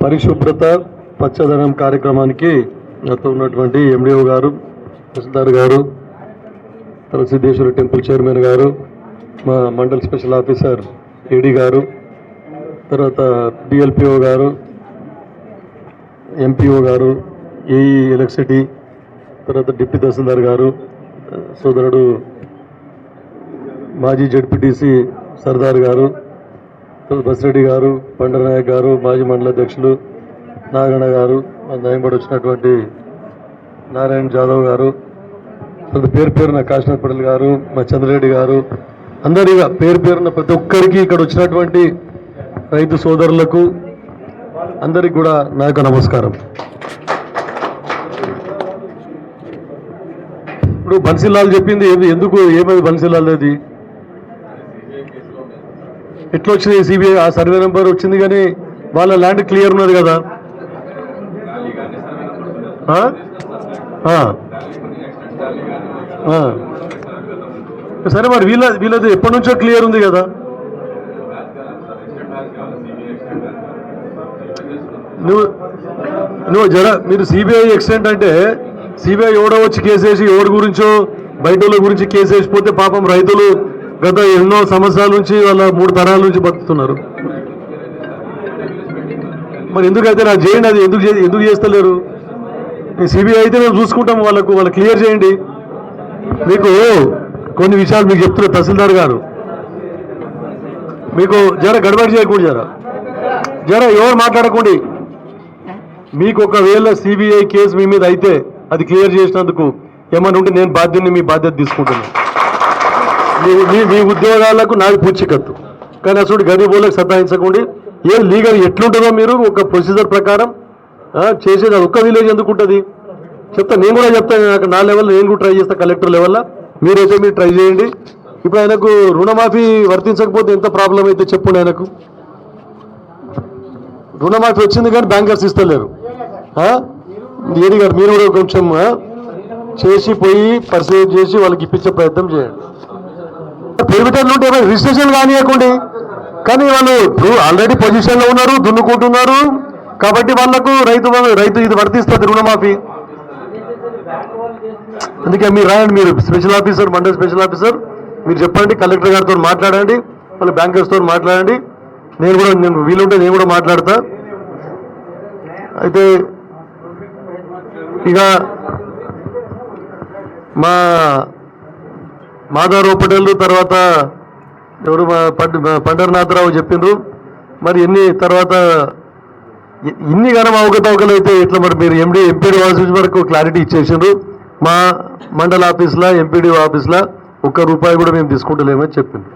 పరిశుభ్రత పచ్చదనం కార్యక్రమానికి నాతో ఉన్నటువంటి ఎండిఓ గారు తహసీల్దార్ గారు తర్వాత సిద్ధేశ్వర టెంపుల్ చైర్మన్ గారు మా మండల్ స్పెషల్ ఆఫీసర్ ఏడీ గారు తర్వాత డిఎల్పిఓ గారు ఎంపీఓ గారు ఏఈ ఎలక్ట్రిసిటీ తర్వాత డిప్యూటీ తహసీల్దార్ గారు సోదరుడు మాజీ జడ్పీటీసీ సర్దార్ గారు బసిరెడ్డి గారు పండరనాయక్ గారు మాజీ మండల అధ్యక్షులు నాగణ గారు మా నయంబడి వచ్చినటువంటి నారాయణ జాదవ్ గారు పేరు పేరున కాశీనాథ్ పటేల్ గారు మా చంద్రరెడ్డి గారు అందరిగా పేరు పేరున ప్రతి ఒక్కరికి ఇక్కడ వచ్చినటువంటి రైతు సోదరులకు అందరికి కూడా నా యొక్క నమస్కారం. ఇప్పుడు బన్సీలాల్ చెప్పింది ఏది ఎందుకు ఏమైంది బన్సీలాల్ అది ఎట్లా వచ్చింది సిబిఐ ఆ సర్వే నెంబర్ వచ్చింది కానీ వాళ్ళ ల్యాండ్ క్లియర్ ఉన్నది కదా. సరే మరి వీళ్ళ వీళ్ళది ఎప్పటి నుంచో క్లియర్ ఉంది కదా. నువ్వు నువ్వు జర మీరు సిబిఐ ఎక్స్టెంట్ అంటే సిబిఐ ఎవడో వచ్చి కేసేసి ఎవరి గురించో బయట వాళ్ళ గురించి కేసేసి వేసిపోతే పాపం రైతులు గత ఎన్నో సంవత్సరాల నుంచి వాళ్ళ మూడు తరాల నుంచి బతుకుతున్నారు. మరి ఎందుకైతే నాకు చేయండి అది ఎందుకు ఎందుకు చేస్తలేరు? సిబిఐ అయితే మేము చూసుకుంటాం వాళ్ళకు వాళ్ళు క్లియర్ చేయండి. మీకు కొన్ని విషయాలు మీకు చెప్తున్నారు తహసీల్దార్ గారు. మీకు జర గడబడి చేయకూడదు జర. జర ఎవరు మాట్లాడకండి. మీకు ఒకవేళ సిబిఐ కేసు మీ మీద అయితే అది క్లియర్ చేసినందుకు ఏమన్నా ఉంటే నేను బాధ్యతని మీ బాధ్యత తీసుకుంటున్నాను. మీ మీ ఉద్యోగాలకు నాది పూచికత్తు. కానీ అసలు గరీబులకు సతాయించకండి. ఏం లీగల్ ఎట్లుంటుందో మీరు ఒక ప్రొసీజర్ ప్రకారం చేసేది అది ఒక్క విలేజ్ ఎందుకు ఉంటుంది? చెప్తా నేను కూడా చెప్తాను నాకు నా లెవెల్ నేను కూడా ట్రై చేస్తాను కలెక్టర్ లెవెల్లో. మీరైతే మీరు ట్రై చేయండి. ఇప్పుడు ఆయనకు రుణమాఫీ వర్తించకపోతే ఎంత ప్రాబ్లం అయితే చెప్పండి ఆయనకు. రుణమాఫీ వచ్చింది కానీ బ్యాంకర్స్ ఇస్తలేరు. ఏది గారు మీరు కూడా కొంచెం చేసి పోయి పరిశీలన చేసి వాళ్ళకి ఇప్పించే ప్రయత్నం చేయండి. పెరిమిటర్లు ఉంటే ఏమైనా రిజిస్ట్రేషన్ కానియకండి. కానీ వాళ్ళు ఆల్రెడీ పొజిషన్లో ఉన్నారు దున్నుకుంటున్నారు. కాబట్టి వాళ్ళకు రైతు రైతు ఇది వర్తిస్తుంది రుణమాఫీ. అందుకే మీరు రాయండి మీరు special officer mandal special officer మీరు చెప్పండి కలెక్టర్ గారితో మాట్లాడండి వాళ్ళ బ్యాంకర్స్తో మాట్లాడండి. నేను కూడా నేను వీలుంటే నేను కూడా మాట్లాడతా. అయితే ఇక మా మాధవరావు పటేల్ తర్వాత ఎవరు మా పండరనాథరావు చెప్పిండ్రు. మరి ఎన్ని తర్వాత ఇన్ని గనం అవకతవకలు అయితే ఇట్లా మరి మీరు ఎండి ఎంపీడీ ఆఫీస్ వరకు క్లారిటీ ఇచ్చేసిండ్రు? మా మండల ఆఫీస్లో ఎంపీడీ ఆఫీస్లో ఒక్క రూపాయి కూడా మేము తీసుకుంటలేమని చెప్పింది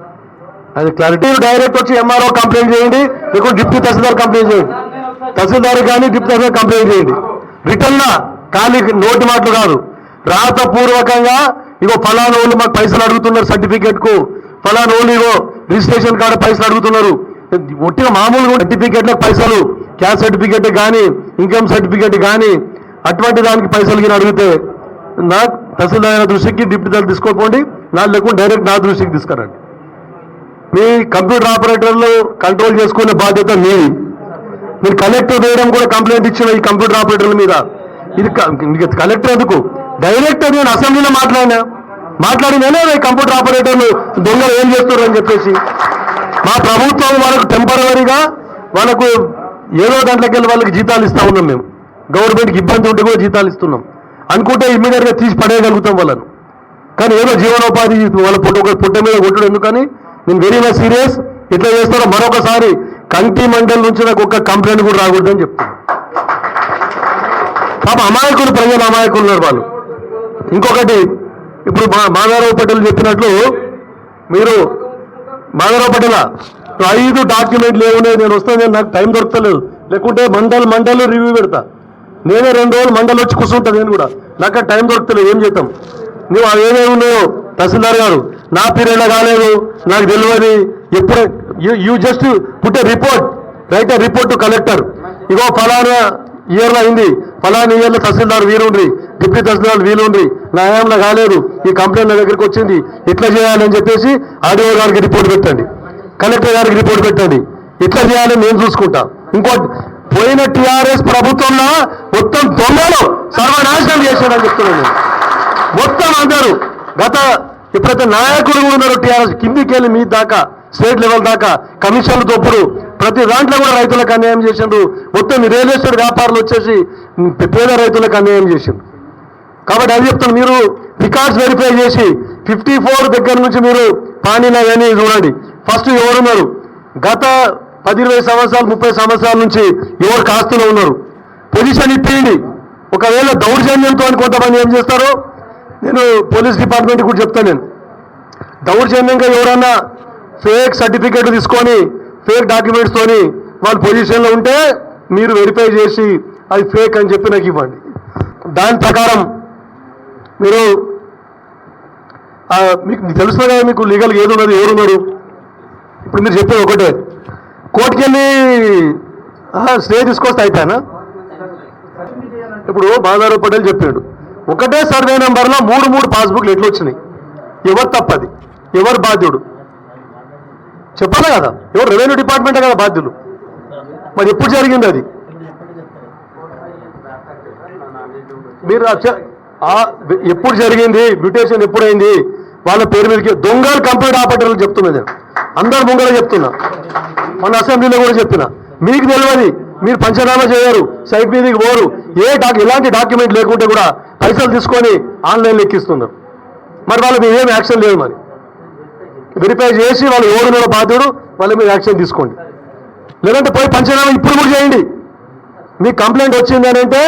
అది క్లారిటీ డైరెక్ట్ వచ్చి ఎంఆర్ఓ కంప్లైంట్ చేయండి లేకుంటే డిప్యూటీ తహసీల్దార్ కంప్లైంట్ చేయండి. తహసీల్దార్ కానీ డిప్యూటీ తహసీల్దార్ కంప్లైంట్ చేయండి. రిటర్న్ ఖాళీ నోటి మాటలు కాదు. రాతపూర్వకంగా ఇగో ఫలానా వాళ్ళు మాకు పైసలు అడుగుతున్నారు సర్టిఫికేట్కు. ఫలానా వాళ్ళు ఇగో రిజిస్ట్రేషన్ కాడ పైసలు అడుగుతున్నారు. ఒట్టిగా మామూలుగా సర్టిఫికేట్లకు పైసలు క్యాస్ట్ సర్టిఫికేట్ కానీ ఇన్కమ్ సర్టిఫికేట్ కానీ అటువంటి దానికి పైసలు గిన అడిగితే నా తహసీల్దార్ దృష్టికి డిప్యూటీ దగ్గర తీసుకోపోండి నా లేకుండా డైరెక్ట్ నా దృష్టికి తీసుకురండి. మీ కంప్యూటర్ ఆపరేటర్లు కంట్రోల్ చేసుకునే బాధ్యత మీది. మీరు కలెక్టర్ వేయడం కూడా కంప్లైంట్ ఇచ్చిన ఈ కంప్యూటర్ ఆపరేటర్ల మీద. ఇది ఇది కలెక్టర్ ఎందుకు? డైరెక్ట్ నేను అసెంబ్లీలో మాట్లాడినా. మాట్లాడి నేనే కంప్యూటర్ ఆపరేటర్లు దొంగలు ఏం చేస్తున్నారు అని చెప్పేసి. మా ప్రభుత్వం వాళ్ళకు టెంపరీగా వాళ్ళకు ఏదో దాంట్లోకి వెళ్ళి వాళ్ళకి జీతాలు ఇస్తా ఉన్నాం మేము. గవర్నమెంట్కి ఇబ్బంది ఉంటే కూడా జీతాలు ఇస్తున్నాం. అనుకుంటే ఇమ్మీడియట్గా తీసి పడేయగలుగుతాం వాళ్ళను. కానీ ఏదో జీవనోపాధి వాళ్ళ పుట్ట పుట్ట మీద కొట్టడం ఎందుకని? నేను వెరీ మచ్ సీరియస్ ఇట్లా చేస్తారో మరొకసారి కంటి మండలి నుంచి నాకు ఒక్క కంప్లైంట్ కూడా రాకూడదని చెప్తాను పాప అమాయకులు ప్రజలు అమాయకులు ఉన్నారు వాళ్ళు. ఇంకొకటి ఇప్పుడు మా మాధవరావు పటేల్ చెప్పినట్లు మీరు మాధవరావు పటేల? ఐదు డాక్యుమెంట్లు ఏమున్నాయి? నేను వస్తాను నాకు టైం దొరకలేదు. లేకుంటే మండలు మండలు రివ్యూ పెడతా. నేనే రెండు రోజులు మండలి వచ్చి కూర్చుంటా నేను కూడా. నాకు టైం దొరకలేదు ఏం చేద్దాం? నువ్వు అవి ఏమేమి ఉన్నాయో? తహసీల్దార్ గారు నా పీరియడ్లో కాలేదు? నాకు తెలియదు. ఎప్పుడు? You just put a report right a report to collector ఇగో ఫలానా ఇయర్లో అయింది. ఫలానా ఇయర్లో తహసీల్దార్ వీరుండ్రి. డిప్యూటీ తహసీల్దార్ వీలుంది నా హయాంలో కాలేదు. ఈ కంప్లైంట్ నా దగ్గరికి వచ్చింది. ఇట్లా చేయాలని చెప్పేసి ఆర్డీఓ గారికి రిపోర్ట్ పెట్టండి. కలెక్టర్ గారికి రిపోర్ట్ పెట్టండి. ఇట్లా చేయాలని నేను చూసుకుంటా. ఇంకో పోయిన టీఆర్ఎస్ ప్రభుత్వంలో మొత్తం దొంగలు సర్వనాశనం చేశాడని చెప్తున్నాను మొత్తం అందరూ. గత ఎప్పుడైతే నాయకులు కూడా ఉన్నారు టీఆర్ఎస్ కిందికి వెళ్ళి మీ దాకా స్టేట్ లెవెల్ దాకా కమిషన్లు తప్పుడు ప్రతి దాంట్లో కూడా రైతులకు అన్యాయం చేసిండ్రు. మొత్తం ఈ రియల్ ఎస్టేట్ వ్యాపారులు వచ్చేసి పేద రైతులకు అన్యాయం చేసిండ్రు. కాబట్టి అది చెప్తాను మీరు రికార్డ్స్ వెరిఫై చేసి ఫిఫ్టీ ఫోర్ దగ్గర నుంచి మీరు పానీనా అని చూడండి. ఫస్ట్ ఎవరున్నారు? గత పది ఇరవై సంవత్సరాలు ముప్పై సంవత్సరాల నుంచి ఎవరు కాస్తులో ఉన్నారు? పొజిషన్ ఇప్పిండి ఒకవేళ దౌర్జన్యంతో కొంతమంది ఏం చేస్తారు నేను పోలీస్ డిపార్ట్మెంట్ కూడా చెప్తాను నేను. దౌర్జన్యంగా ఎవరన్నా ఫేక్ సర్టిఫికేట్ తీసుకొని ఫేక్ డాక్యుమెంట్స్ తోని పొజిషన్లో ఉంటే మీరు వెరిఫై చేసి అది ఫేక్ అని చెప్పి నాకు ఇవ్వండి. దాని ప్రకారం మీరు మీకు తెలుసు కదా మీకు లీగల్ ఏది ఉన్నది ఎవరున్నారు ఇప్పుడు మీరు చెప్పేది ఒకటే. కోర్టుకి వెళ్ళి స్టే తీసుకొస్తే అయిపోయానా? ఇప్పుడు బాదారు పటేల్ చెప్పాడు ఒకటే సర్వే నెంబర్లో మూడు మూడు పాస్బుక్లు ఎట్లా వచ్చినాయి? ఎవరు తప్పది ఎవరు బాధ్యుడు? చెప్పాలి కదా? ఎవరు రెవెన్యూ డిపార్ట్మెంటే కదా బాధ్యులు? మరి ఎప్పుడు జరిగింది అది? మీరు ఎప్పుడు జరిగింది? మ్యూటేషన్ ఎప్పుడైంది? వాళ్ళ పేరు మీదకి దొంగలు కంప్లీట్ ఆపరేటర్లు చెప్తున్నా నేను. అందరు ముంగల చెప్తున్నా. మన అసెంబ్లీలో కూడా చెప్పిన. మీకు తెలియదు మీరు పంచనామా చేయరు సైట్ మీదకి పోరు. ఏ డాక్ ఎలాంటి డాక్యుమెంట్ లేకుంటే కూడా పైసలు తీసుకొని ఆన్లైన్ లెక్కిస్తున్నారు మరి వాళ్ళ మీద ఏం యాక్షన్ లేదు మరి. వెరిఫై చేసి వాళ్ళు ఎవరున్నారో బాధ్యుడు వాళ్ళ మీద యాక్షన్ తీసుకోండి. లేదంటే పోయి పంచనామా ఇప్పుడు కూడా చేయండి. మీకు కంప్లైంట్ వచ్చింది అని అంటే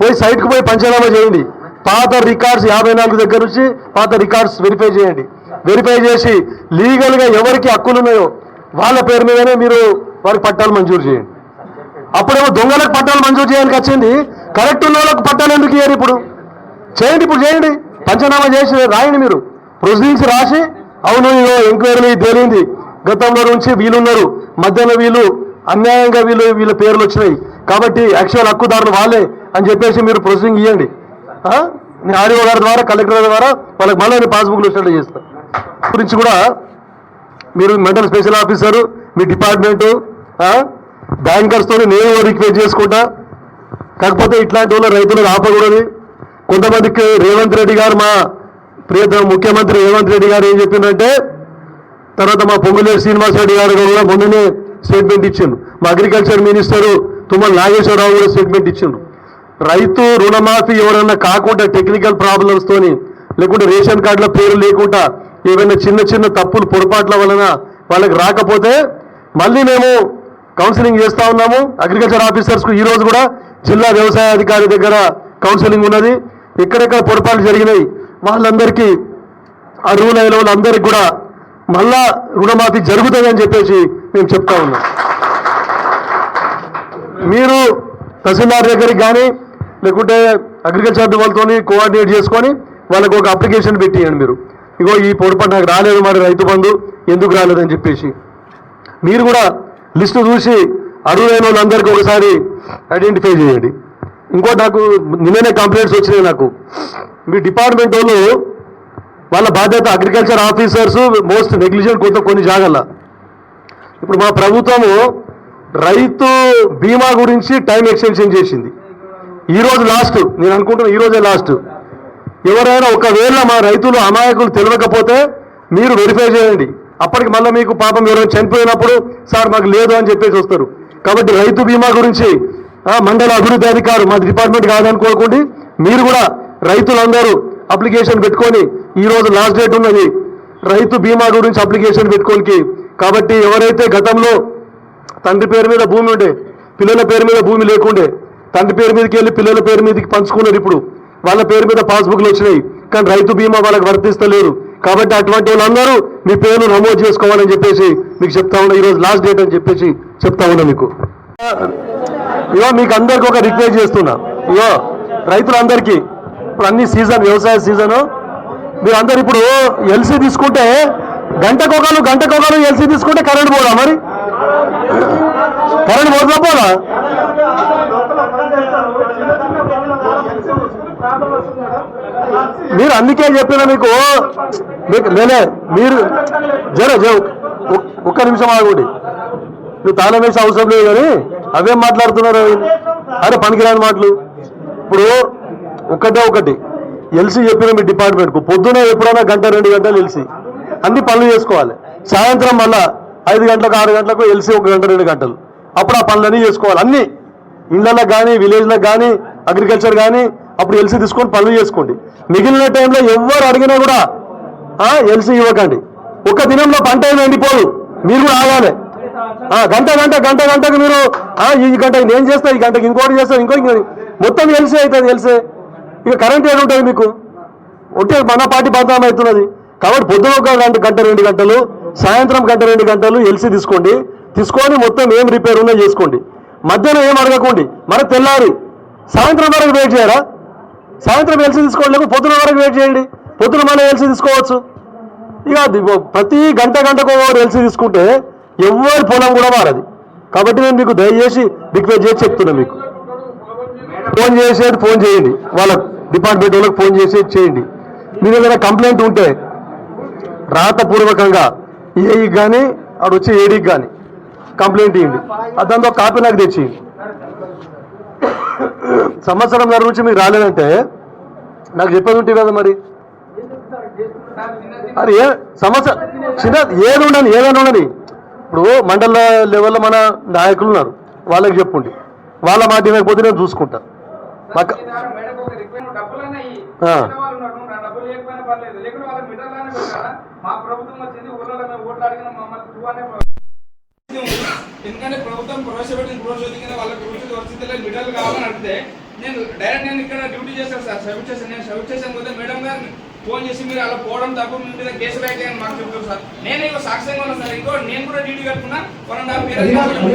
పోయి సైట్కి పోయి పంచనామా చేయండి. పాత రికార్డ్స్ యాభై నాలుగు దగ్గర నుంచి పాత రికార్డ్స్ వెరిఫై చేయండి. వెరిఫై చేసి లీగల్గా ఎవరికి హక్కులు ఉన్నాయో వాళ్ళ పేరు మీదనే మీరు వారికి పట్టాలు మంజూరు చేయండి. అప్పుడేమో దొంగలకు పట్టాలు మంజూరు చేయడానికి వచ్చింది. కరెక్ట్ ఉన్న వాళ్ళకి పట్టాలు ఎందుకు ఇయ్యారు ఇప్పుడు? చేయండి ఇప్పుడు చేయండి. పంచనామా చేసి రాయండి మీరు. ప్రొసీడింగ్స్ రాసి అవును ఇగో ఎంక్వైరీ తేలింది. గతంలో నుంచి వీళ్ళున్నారు మధ్యలో వీళ్ళు అన్యాయంగా వీళ్ళు వీళ్ళ పేర్లు వచ్చినాయి. కాబట్టి యాక్చువల్ హక్కుదారులు వాళ్ళే అని చెప్పేసి మీరు ప్రొసీడింగ్ ఇవ్వండి ఆ? నేను గారి ద్వారా కలెక్టర్ ద్వారా వాళ్ళకి మళ్ళీ పాస్బుక్లు వచ్చినట్టు చేస్తాను గురించి కూడా మీరు మెంటల్ స్పెషల్ ఆఫీసరు మీ డిపార్ట్మెంటు బ్యాంకర్స్తో నేను రిక్వెస్ట్ చేసుకుంటా. కాకపోతే ఇట్లాంటి వాళ్ళు రైతులకు ఆపకూడదు. కొంతమందికి రేవంత్ రెడ్డి గారు మా ప్రియత ముఖ్యమంత్రి రేవంత్ రెడ్డి గారు ఏం చెప్పిందంటే తర్వాత మా పొంగులేరు శ్రీనివాస్ రెడ్డి గారు కూడా మొన్ననే స్టేట్మెంట్ ఇచ్చిండు. మా అగ్రికల్చర్ మినిస్టరు తుమ్మల నాగేశ్వరరావు కూడా స్టేట్మెంట్ ఇచ్చిండు. రైతు రుణమాఫీ ఎవరన్నా కాకుండా టెక్నికల్ ప్రాబ్లమ్స్ తోని లేకుంటే రేషన్ కార్డుల పేరు లేకుండా ఏవైనా చిన్న చిన్న తప్పులు పొరపాట్ల వలన వాళ్ళకి రాకపోతే మళ్ళీ మేము కౌన్సిలింగ్ చేస్తా ఉన్నాము. అగ్రికల్చర్ ఆఫీసర్స్కు ఈరోజు కూడా జిల్లా వ్యవసాయ అధికారి దగ్గర కౌన్సిలింగ్ ఉన్నది. ఎక్కడెక్కడ పొరపాట్లు జరిగినాయి వాళ్ళందరికీ అర్హులైన వాళ్ళందరికీ కూడా మళ్ళా రుణమాఫీ జరుగుతుందని చెప్పేసి మేము చెప్తా ఉన్నాం. మీరు తహసీల్దార్ దగ్గరికి కానీ లేకుంటే అగ్రికల్చర్ వాళ్ళతో కోఆర్డినేట్ చేసుకొని వాళ్ళకు ఒక అప్లికేషన్ పెట్టియండి మీరు. ఇగో ఈ పొరపాటు నాకు రాలేదు మరి రైతు బంధు ఎందుకు రాలేదని చెప్పేసి. మీరు కూడా లిస్టు చూసి అర్హులైన వాళ్ళందరికీ ఒకసారి ఐడెంటిఫై చేయండి. ఇంకోటి నాకు నిన్ననే కంప్లైంట్స్ వచ్చినాయి నాకు. మీ డిపార్ట్మెంట్ వాళ్ళు వాళ్ళ బాధ్యత అగ్రికల్చర్ ఆఫీసర్స్ మోస్ట్ నెగ్లిజెంట్ కొంత కొన్ని జాగల్ల. ఇప్పుడు మా ప్రభుత్వము రైతు బీమా గురించి టైం ఎక్స్టెన్షన్ చేసింది. ఈరోజు లాస్ట్ నేను అనుకుంటున్నా ఈరోజే లాస్ట్ ఎవరైనా ఒకవేళ మా రైతులు అమాయకులు తెలియకపోతే మీరు వెరిఫై చేయండి. అప్పటికి మళ్ళీ మీకు పాపం ఎవరైనా చనిపోయినప్పుడు సార్ మాకు లేదు అని చెప్పేసి వస్తారు. కాబట్టి రైతు బీమా గురించి మండల అభివృద్ధి అధికారు మా డిపార్ట్మెంట్ కాదనుకోకండి. మీరు కూడా రైతులందరూ అప్లికేషన్ పెట్టుకొని ఈరోజు లాస్ట్ డేట్ ఉన్నది. రైతు బీమా గురించి అప్లికేషన్ పెట్టుకోనికి. కాబట్టి ఎవరైతే గతంలో తండ్రి పేరు మీద భూమి ఉండే పిల్లల పేరు మీద భూమి లేకుండే తండ్రి పేరు మీదకి వెళ్ళి పిల్లల పేరు మీదకి పంచుకున్నారు ఇప్పుడు. వాళ్ళ పేరు మీద పాస్బుక్లు వచ్చినాయి. కానీ రైతు బీమా వాళ్ళకి వర్తిస్తలేదు కాబట్టి అటువంటి వాళ్ళందరూ మీ పేరు నమోదు చేసుకోవాలని చెప్పేసి మీకు చెప్తా ఉన్నా. ఈరోజు లాస్ట్ డేట్ అని చెప్పేసి చెప్తా ఉన్నా మీకు. ఇవో మీకు అందరికి ఒక రిక్వెస్ట్ చేస్తున్నా. ఇవో రైతులందరికీ ఇప్పుడు అన్ని సీజన్ వ్యవసాయ సీజను మీరు అందరు ఇప్పుడు ఎల్సీ తీసుకుంటే గంటకొకరు గంటకొకరు ఎల్సీ తీసుకుంటే కరెంట్ పోదా మరి? కరెంట్ పోదా పోదా? మీరు అందుకే చెప్పిన మీకు మీకు నేనే మీరు జర జర ఒక్క నిమిషం ఆగండి. నువ్వు తాళం వేసే అవసరం లేదు కానీ అవేం మాట్లాడుతున్నారు? అరే పనికిరాని మాటలు. ఇప్పుడు ఒకటే ఒకటి. ఎల్సీ చెప్పిన మీ డిపార్ట్మెంట్కు పొద్దున ఎప్పుడైనా గంట రెండు గంటలు ఎల్సీ. అన్ని పనులు చేసుకోవాలి. సాయంత్రం మళ్ళా ఐదు గంటలకు ఆరు గంటలకు ఎల్సీ ఒక గంట రెండు గంటలు. అప్పుడు ఆ పనులన్నీ చేసుకోవాలి. అన్నీ ఇళ్ళలకు కానీ విలేజ్లో కానీ అగ్రికల్చర్ కానీ అప్పుడు ఎల్సీ తీసుకొని పనులు చేసుకోండి. మిగిలిన టైంలో ఎవరు అడిగినా కూడా ఎల్సీ ఇవ్వకండి. ఒక దినంలో పంట ఏమి ఎండిపోదు. మీరు కూడా ఆగాలి. గంట గంట గంట గంటకు మీరు ఈ గంటకి నేను చేస్తా ఈ గంటకి ఇంకోటి చేస్తా ఇంకో మొత్తం ఎల్సీ అవుతుంది ఎల్సీ. ఇక కరెంట్ ఏడు ఉంటుంది మీకు? ఉంటే మన పార్టీ బదనాం అవుతున్నది. కాబట్టి పొద్దున ఒక గంట గంట రెండు గంటలు సాయంత్రం గంట రెండు గంటలు ఎల్సీ తీసుకోండి. తీసుకొని మొత్తం ఏం రిపేర్ ఉన్నా చేసుకోండి. మధ్యాహ్నం ఏం అడగకండి? మరి తెల్లారి. సాయంత్రం వరకు వెయిట్ చేయరా? సాయంత్రం ఎల్సి తీసుకోండి లేకపోతే పొద్దున వరకు వెయిట్ చేయండి. పొద్దున మళ్ళీ ఎల్సీ తీసుకోవచ్చు. ఇక ప్రతి గంట గంటకు ఓ ఎల్సీ తీసుకుంటే ఎవరి పొలం కూడా మారది. కాబట్టి నేను మీకు దయచేసి రిక్వెస్ట్ చేసి చెప్తున్నా మీకు. ఫోన్ చేసేది ఫోన్ చేయండి. వాళ్ళ డిపార్ట్మెంట్ వాళ్ళకి ఫోన్ చేసేది చేయండి. మీరు ఏదైనా కంప్లైంట్ ఉంటే రాతపూర్వకంగా ఏఈకి కానీ ఆడు వచ్చి ఏడీకి కానీ కంప్లైంట్ ఇవ్వండి దాంతో కాపీ నాకు తెచ్చి. సంవత్సరం గారి నుంచి మీకు రాలేదంటే నాకు చెప్పేది ఉంటుంది కదా మరి. అది ఏ సంవత్సరం చిన్న ఏది ఉండని ఏదైనా ఉండని. ఇప్పుడు మండల లెవెల్లో మన నాయకులు ఉన్నారు. వాళ్ళకి చెప్పుండి. వాళ్ళ మాట ఇవ్వకపోతే నేను చూసుకుంటా. మాకు మా ప్రభుత్వం వచ్చింది ఊర్లో మేము ఓట్లు అడిగిన మమ్మల్ని టూ ఎందుకంటే ప్రభుత్వం ప్రవేశపెట్టిన గృహజ్యోతి కింద వాళ్ళకి వచ్చింది లేదు మిఠాయిలు కావాలని అడిగితే నేను డైరెక్ట్ నేను ఇక్కడ డ్యూటీ చేశాను సార్ సబ్మిట్ చేశాను నేను సబ్మిట్ చేశాను పోతే మేడం గారు ఫోన్ చేసి మీరు అలా పోవడం తప్పు మీ మీద కేసులు అయితే అని మాకు చెప్తారు సార్. నేను ఇక సాక్ష్యంగా ఉన్నాను సార్. ఇంకో నేను కూడా డ్యూటీ కట్టుకున్నా వన్ అండ్ హాఫ్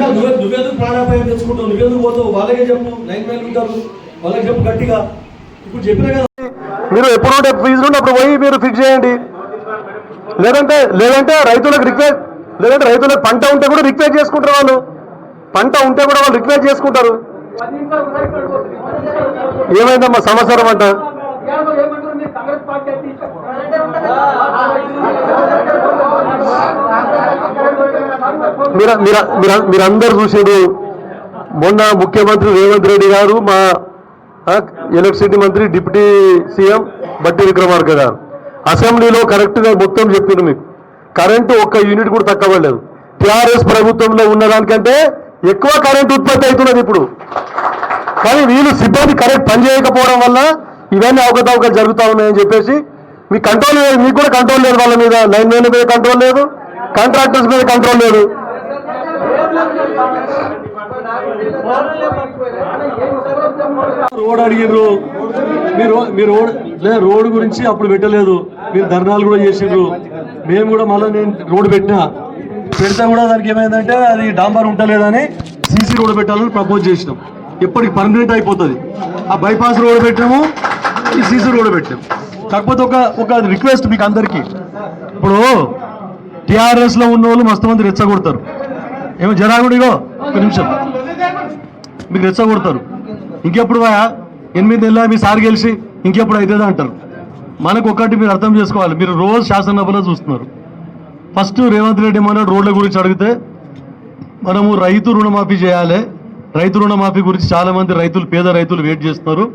నువ్వే నువ్వెందుకు ప్రాణాపాయం తెచ్చుకుంటావు నువ్వెందుకు పోతావు? వాళ్ళకే చెప్పు. లైన్ మ్యాన్ ఉంటారు. వాళ్ళకి చెప్పు గట్టిగా. ఇప్పుడు చెప్పినా కదా. మీరు ఎప్పుడు ఉంటే ఫీజు ఉంటే అప్పుడు పోయి మీరు ఫిక్స్ చేయండి. లేదంటే లేదంటే రైతులకు రిక్వెస్ట్ లేదంటే రైతులకు పంట ఉంటే కూడా రిక్వైర్ చేసుకుంటారు వాళ్ళు. పంట ఉంటే కూడా వాళ్ళు రిక్వైర్ చేసుకుంటారు. ఏమైందమ్మా సంవత్సరం అంట? మీరు మీరు మీరు- మీరందరూ చూసారు మొన్న ముఖ్యమంత్రి రేవంత్ రెడ్డి గారు మా ఎలక్ట్రిసిటీ మంత్రి డిప్యూటీ సీఎం బట్టి విక్రమార్క గారు. అసెంబ్లీలో కరెక్ట్గా మొత్తం చెప్పారు మీకు. కరెంటు ఒక్క యూనిట్ కూడా తక్కువ లేదు టిఆర్ఎస్ ప్రభుత్వంలో ఉన్నదానికంటే ఎక్కువ కరెంటు ఉత్పత్తి అవుతున్నది ఇప్పుడు. కానీ వీళ్ళు సిబ్బంది కరెక్ట్ పనిచేయకపోవడం వల్ల ఇవన్నీ అవకతవకలు జరుగుతూ ఉన్నాయని చెప్పేసి మీ కంట్రోల్ లేదు మీకు కూడా కంట్రోల్ లేదు వాళ్ళ మీద. లైన్ మ్యాన్ మీద కంట్రోల్ లేదు కాంట్రాక్టర్స్ మీద కంట్రోల్ లేదు. రోడ్ అడిగిర్రు. మీరు మీరు రోడ్ లే రోడ్ గురించి అప్పుడు పెట్టలేదు. మీరు ధర్నాలు కూడా చేసిండ్రు. మేము కూడా మళ్ళీ నేను రోడ్డు పెట్టినా. పెడితే కూడా దానికి ఏమైందంటే అది డాంబర్ ఉంటలేదని సీసీ రోడ్డు పెట్టాలని ప్రపోజ్ చేసినాం. ఎప్పటికి పర్మనెంట్ అయిపోతుంది. ఆ బైపాస్ రోడ్డు పెట్టినాము ఈ సీసీ రోడ్ పెట్టినాం. కాకపోతే ఒక ఒక రిక్వెస్ట్ మీకు అందరికీ. ఇప్పుడు టీఆర్ఎస్లో ఉన్న వాళ్ళు మస్తు మంది రెచ్చగొడతారు. ఏమో జరాగుడిగో ఒక నిమిషం. మీకు రెచ్చగొడతారు. ఇంకెప్పుడు ఎనిమిది నెలల మీ సార్ గెలిచి ఇంకెప్పుడు అవుతుంది అంటారు. మనకు ఒక్కటి మీరు అర్థం చేసుకోవాలి. మీరు రోజు శాసనసభలో చూస్తున్నారు. ఫస్ట్ రేవంత్ రెడ్డి మన రోడ్ల గురించి అడిగితే మనము రైతు రుణమాఫీ చేయాలి. రైతు రుణమాఫీ గురించి చాలామంది రైతులు పేద రైతులు వెయిట్ చేస్తున్నారు.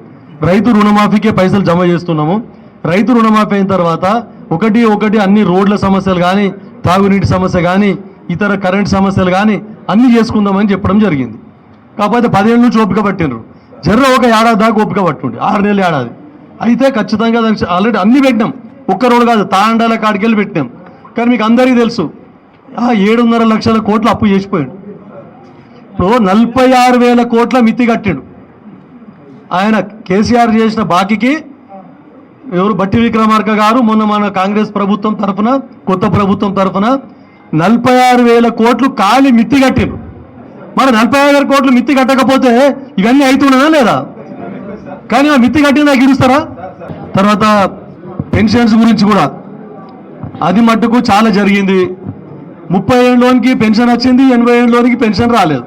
రైతు రుణమాఫీకే పైసలు జమ చేస్తున్నాము. రైతు రుణమాఫీ అయిన తర్వాత ఒకటి ఒకటి అన్ని రోడ్ల సమస్యలు కానీ తాగునీటి సమస్య కానీ ఇతర కరెంట్ సమస్యలు కానీ అన్ని చేసుకుందామని చెప్పడం జరిగింది. కాకపోతే పదేళ్ళ నుంచి ఓపిక పట్టిండ్రు. జర్ర ఒక ఏడాది దాకా ఓపిక పట్టుండి. ఆరు నెలల ఏడాది. అయితే ఖచ్చితంగా దానికి ఆల్రెడీ అన్ని పెట్టినాం. ఒక్క రోడ్డు కాదు తాండాల కాడికి వెళ్ళి పెట్టినాం. కానీ మీకు అందరికీ తెలుసు ఆ ఏడున్నర లక్షల కోట్లు అప్పు చేసిపోయాడు. ఇప్పుడు నలభై ఆరు వేల కోట్ల మిత్తి కట్టాడు. ఆయన కేసీఆర్ చేసిన బాకీకి ఎవరు బట్టి విక్రమార్క గారు మొన్న మన కాంగ్రెస్ ప్రభుత్వం తరఫున కొత్త ప్రభుత్వం తరఫున నలభై ఆరు వేల కోట్లు ఖాళీ మిత్తి కట్టిండ్రు మరి నలభై ఆరు వేల కోట్లు మిత్తి కట్టకపోతే ఇవన్నీ అవుతున్నానా లేదా? కానీ ఆ మిత్తి కట్టిన నాకు ఇరుస్తారా తర్వాత పెన్షన్స్ గురించి కూడా. అది మట్టుకు చాలా జరిగింది. ముప్పై ఏళ్ళలోనికి పెన్షన్ వచ్చింది ఎనభై ఏళ్ళలోనికి పెన్షన్ రాలేదు.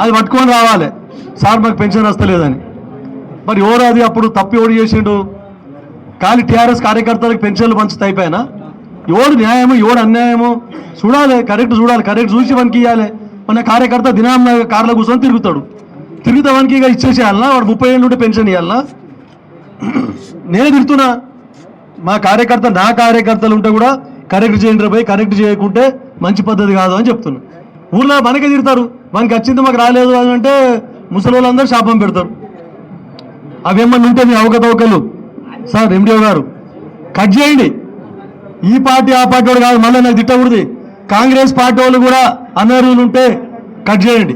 అది పట్టుకొని రావాలి. సార్ మాకు పెన్షన్ వస్తలేదని. మరి ఎవరు అది అప్పుడు తప్పి ఓడి చేసిండు? ఖాళీ టీఆర్ఎస్ కార్యకర్తలకు పెన్షన్లు పంచుతా అయిపోయినా ఎవడు న్యాయము ఎవడు అన్యాయము చూడాలి. కరెక్ట్ చూడాలి. కరెక్ట్ చూసి వానికి ఇవ్వాలి మన కార్యకర్త దినాం కార్లో కూర్చొని తిరుగుతాడు. తిరిగితే వానికి ఇక ఇచ్చేసేయాలనా? వాడు ముప్పై ఏళ్ళు ఉంటే పెన్షన్ ఇవ్వాలనా నేను తిడుతున్నా. మా కార్యకర్త నా కార్యకర్తలు ఉంటే కూడా కరెక్ట్ చేయండి పోయి కరెక్ట్ చేయకుంటే మంచి పద్ధతి కాదు అని చెప్తున్నా. ఊర్లో మనకే తిడతారు. మనకి వచ్చింది మాకు రాలేదు అని అంటే ముసలి వాళ్ళందరూ శాపం పెడతారు. అవేమన్నా ఉంటే మీ అవకతవకలు. సార్ ఎండిఓ గారు కట్ చేయండి. ఈ పార్టీ ఆ పార్టీ వాడు కాదు మళ్ళీ నాకు తిట్టకూడదు. కాంగ్రెస్ పార్టీ వాళ్ళు కూడా అనర్హులు ఉంటే కట్ చేయండి.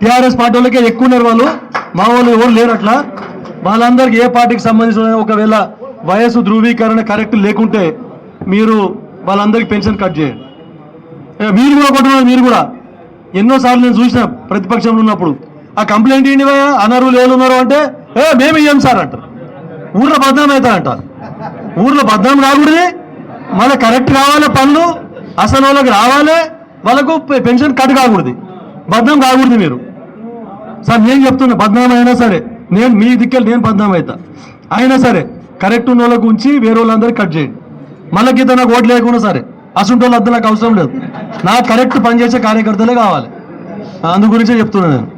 టీఆర్ఎస్ పార్టీ వాళ్ళకే ఎక్కువ ఉన్నారు వాళ్ళు. మా వాళ్ళు ఎవరు లేరు అట్లా. వాళ్ళందరికీ ఏ పార్టీకి సంబంధించిన ఒకవేళ వయసు ధృవీకరణ కరెక్ట్ లేకుంటే మీరు వాళ్ళందరికీ పెన్షన్ కట్ చేయండి. మీరు కూడా కొట్టున్నారు మీరు కూడా. ఎన్నోసార్లు నేను చూసిన ప్రతిపక్షంలో ఉన్నప్పుడు ఆ కంప్లైంట్ ఏంటి అనర్హులు ఏళ్ళు ఉన్నారు అంటే ఏ మేము ఇయ్యం సార్ అంటారు. ఊర్లో బద్నాం అవుతారంట ఊర్లో బద్నాం రాకూడదు. మళ్ళీ కరెక్ట్ కావాలి పనులు అసలు వాళ్ళకి రావాలి వాళ్ళకు పె- పెన్షన్ కట్ కాకూడదు. బద్నాం కాకూడదు మీరు. సార్ నేను చెప్తున్నా బద్నాం అయినా సరే నేను మీ దిక్కెళ్ళి నేను బద్నాం అవుతా అయినా సరే కరెక్ట్ ఉన్న వాళ్ళకు ఉంచి వేరే వాళ్ళందరూ కట్ చేయండి. మళ్ళీ గీత నాకు ఓట్లు లేకుండా సరే. అసుంటి వాళ్ళ నాకు అవసరం లేదు. నాకు కరెక్ట్ పనిచేసే కార్యకర్తలే కావాలి. అందు గురించే చెప్తున్నాను నేను.